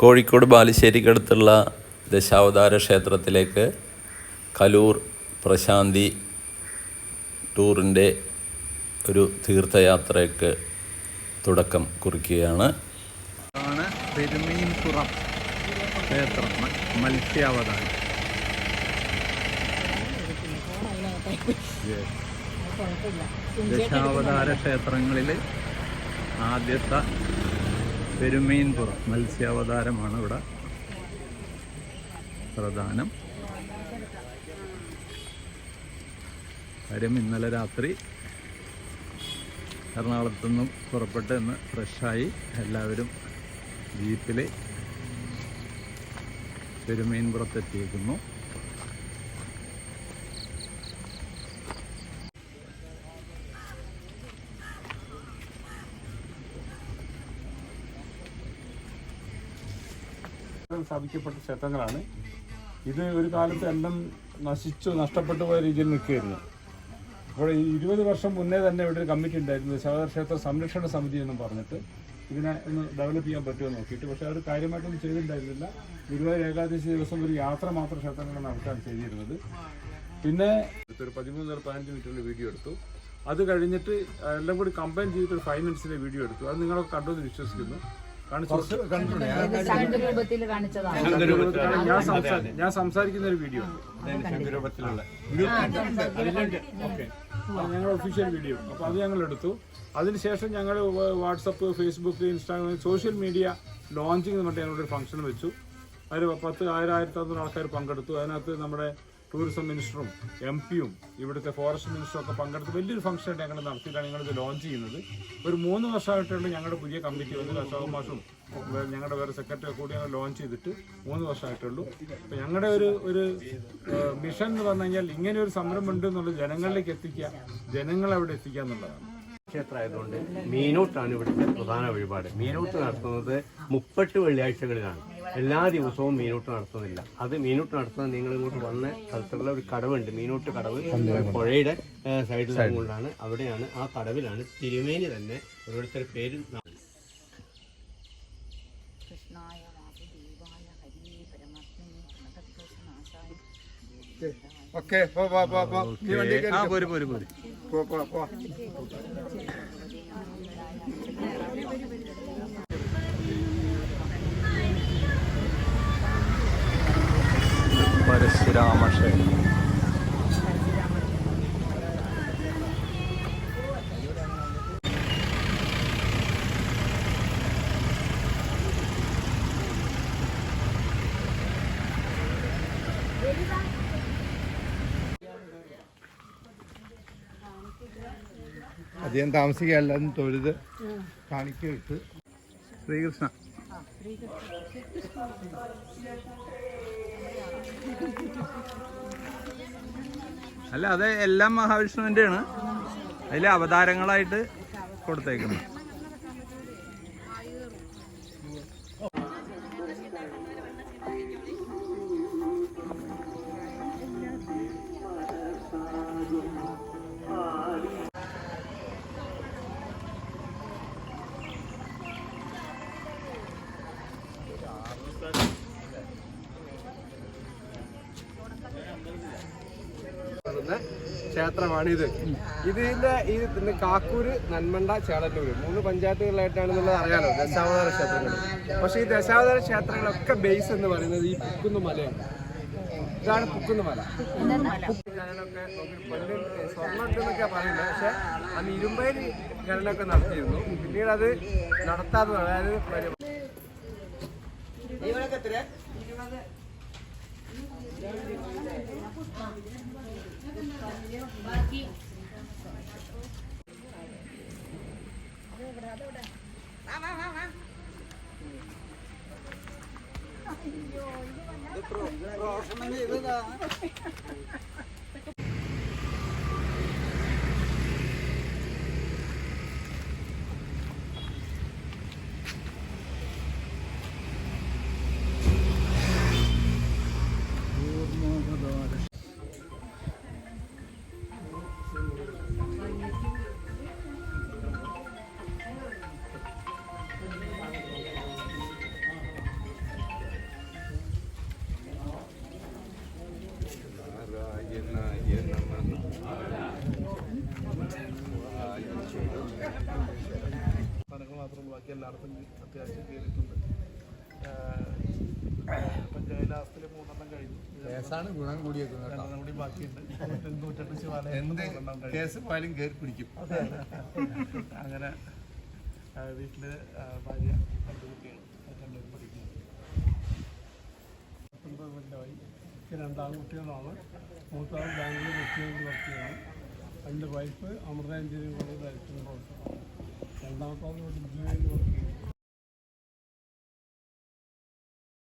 കോഴിക്കോട് ബാലുശ്ശേരിക്കടുത്തുള്ള ദശാവതാര ക്ഷേത്രത്തിലേക്ക് കലൂർ പ്രശാന്തി ടൂറിന്റെ ഒരു തീർത്ഥയാത്രയ്ക്ക് തുടക്കം കുറിക്കുകയാണ്. ആണ് പെരുമീൻപുറം ക്ഷേത്രം മത്സ്യാവതാരം. ദശാവതാര ക്ഷേത്രങ്ങളിൽ ആദ്യത്തെ പെരുമീൻപുറം മത്സ്യാവതാരമാണ് ഇവിടെ പ്രധാനം. കാര്യം ഇന്നലെ രാത്രി എറണാകുളത്തു നിന്നും പുറപ്പെട്ട് ഇന്ന് ഫ്രഷായി എല്ലാവരും ജീപ്പിൽ പെരുമീൻപുറത്തെത്തിയിരിക്കുന്നു. സ്ഥാപിക്കപ്പെട്ട ക്ഷേത്രങ്ങളാണ്. ഇത് ഒരു കാലത്ത് എല്ലാം നശിച്ചു നഷ്ടപ്പെട്ടു പോയ രീതിയിൽ നിൽക്കുകയായിരുന്നു. അപ്പോൾ ഇരുപത് വർഷം മുന്നേ തന്നെ ഇവിടെ ഒരു കമ്മിറ്റി ഉണ്ടായിരുന്നു. ശബദ ക്ഷേത്ര സംരക്ഷണ സമിതി എന്നും പറഞ്ഞിട്ട് ഇതിനെ ഒന്ന് ഡെവലപ്പ് ചെയ്യാൻ പറ്റുമോ നോക്കിയിട്ട്. പക്ഷേ അവർ കാര്യമായിട്ടൊന്നും ചെയ്തിട്ടുണ്ടായിരുന്നില്ല. ഗുരുവായൂർ ഏകാദശി ദിവസം ഒരു യാത്ര മാത്രം ക്ഷേത്രങ്ങൾ നടത്താൻ ചെയ്തിരുന്നത്. പിന്നെ ഒരു പതിമൂന്ന് പതിനഞ്ച് മിനിറ്റുള്ള വീഡിയോ എടുത്തു. അത് കഴിഞ്ഞിട്ട് എല്ലാം കൂടി കമ്പൈൻ ചെയ്തിട്ട് ഫൈവ് മിനിറ്റ്സിന്റെ വീഡിയോ എടുത്തു. അത് നിങ്ങളൊക്കെ കണ്ടുവെന്ന് വിശ്വസിക്കുന്നു. ഞാൻ സംസാ- ഞാൻ സംസാരിക്കുന്ന ഒരു വീഡിയോ ഞങ്ങളുടെ ഒഫീഷ്യൽ വീഡിയോ അപ്പൊ അത് ഞങ്ങൾ എടുത്തു. അതിനുശേഷം ഞങ്ങൾ WhatsApp Facebook Instagram social media launching എന്ന് പറഞ്ഞിട്ട് ഞങ്ങളൊരു ഫംഗ്ഷൻ വെച്ചു. അതിൽ പത്ത് ആയിരം ആയിരത്തി അഞ്ഞൂറ് ആൾക്കാർ പങ്കെടുത്തു. അതിനകത്ത് നമ്മുടെ ടൂറിസം മിനിസ്റ്ററും എം പിയും ഇവിടുത്തെ ഫോറസ്റ്റ് മിനിസ്റ്ററും ഒക്കെ പങ്കെടുത്ത് വലിയൊരു ഫംഗ്ഷൻ ഞങ്ങൾ നടത്തിയിട്ടാണ് ഞങ്ങളിത് ലോഞ്ച് ചെയ്യുന്നത്. ഒരു മൂന്ന് വർഷമായിട്ടുള്ള ഞങ്ങളുടെ പുതിയ കമ്മിറ്റി വന്നു അശോക് മാഷും ഞങ്ങളുടെ വേറെ സെക്രട്ടറി കൂടി ഞങ്ങൾ ലോഞ്ച് ചെയ്തിട്ട് മൂന്ന് വർഷമായിട്ടുള്ളൂ. അപ്പം ഞങ്ങളുടെ ഒരു ഒരു മിഷൻ എന്ന് പറഞ്ഞു കഴിഞ്ഞാൽ ഇങ്ങനെ ഒരു സംരംഭം ഉണ്ട് എന്നുള്ളത് ജനങ്ങളിലേക്ക് എത്തിക്കുക ജനങ്ങളെ അവിടെ എത്തിക്കുക എന്നുള്ളതാണ്. ക്ഷേത്രമായതുകൊണ്ട് മീനൂട്ടാണ് ഇവിടുത്തെ പ്രധാന വഴിപാട്. മീനൂട്ട് നടത്തുന്നത് മുപ്പട്ട് വെള്ളിയാഴ്ചകളിലാണ്. എല്ലാ ദിവസവും മീനൂട്ട് നടത്തുന്നില്ല. അത് മീനൂട്ട് നടത്തുന്നത് നിങ്ങൾ ഇങ്ങോട്ട് വന്ന സ്ഥലത്തുള്ള ഒരു കടവുണ്ട്. മീനൂട്ട് കടവ് പുഴയുടെ സൈഡിലാണ് അവിടെയാണ് ആ കടവിലാണ് തിരുമേനി തന്നെ ഓരോരുത്തരുടെ പേര് ഓക്കെ പോര് പോര് പോര്. പോ പോ പോ പരശുരാമ ക്ഷേത്രം അധികം താമസിക്കല്ല തൊഴുത് കാണിക്കിട്ട് ശ്രീകൃഷ്ണ. അല്ല അത് എല്ലാം മഹാവിഷ്ണുവിന്റെ ആണ് അതിലെ അവതാരങ്ങളായിട്ട് കൊടുത്തേക്കുന്നത്. ക്ഷേത്രമാണ് ക്ഷേത്രമാണിത്. ഇതിന്റെ ഈ പിന്നെ കാക്കൂര് നന്മണ്ട ചേളന്നൂര് മൂന്ന് പഞ്ചായത്തുകളിലായിട്ടാണെന്നുള്ളത് അറിയാലോ ദശാവതാര ക്ഷേത്രങ്ങൾ പക്ഷേ ഈ ദശാവതാര ക്ഷേത്രങ്ങളൊക്കെ ബേസ് എന്ന് പറയുന്നത് ഈ പുക്കുന്ന മലയാണ്. ഇതാണ് പുക്കുന്ന മല. സ്വർണൊക്കെ പറയുന്നത്. പക്ഷെ അന്ന് ഇരുമ്പയിൽ ഖനനമൊക്കെ നടത്തിയിരുന്നു. പിന്നീട് അത് നടത്താത്തതാണ്. അതായത് ഇരുപത് Ayo, ini banyak. Terus, terus, mana ni? Betul. സ്ഥലങ്ങൾ മാത്രം ബാക്കി എല്ലായിടത്തും അത്യാവശ്യം കയറിയിട്ടുണ്ട് പഞ്ചായത്ത് ലാസ്റ്റിൽ മൂന്നെണ്ണം കഴിഞ്ഞു. കേസാണ് ഗുണം കൂടിയേക്കുന്നത് രണ്ടെണ്ണം കൂടി ബാക്കിയുണ്ട്. നൂറ്റെട്ട് ശിവാലയം കേസ് പോയാലും കയറി പിടിക്കും. അങ്ങനെ വീട്ടിൽ ഭാര്യ രണ്ട് കുട്ടികൾ രണ്ടുപേരും പഠിക്കുന്നു. പത്തൊമ്പത് കൊല്ലമായി. എനിക്ക് രണ്ടാം കുട്ടികളാണ്. മൂത്താൾ ബാംഗ്ലൂർ എക്സ്ചേഞ്ച് വർക്ക് ചെയ്യണം എന്റെ wife Amrita engineering college director പ്രൊഫസറാണ് രണ്ടാമത്തെ എഞ്ചിനീയറിംഗ് വർക്ക് ചെയ്യുന്നു.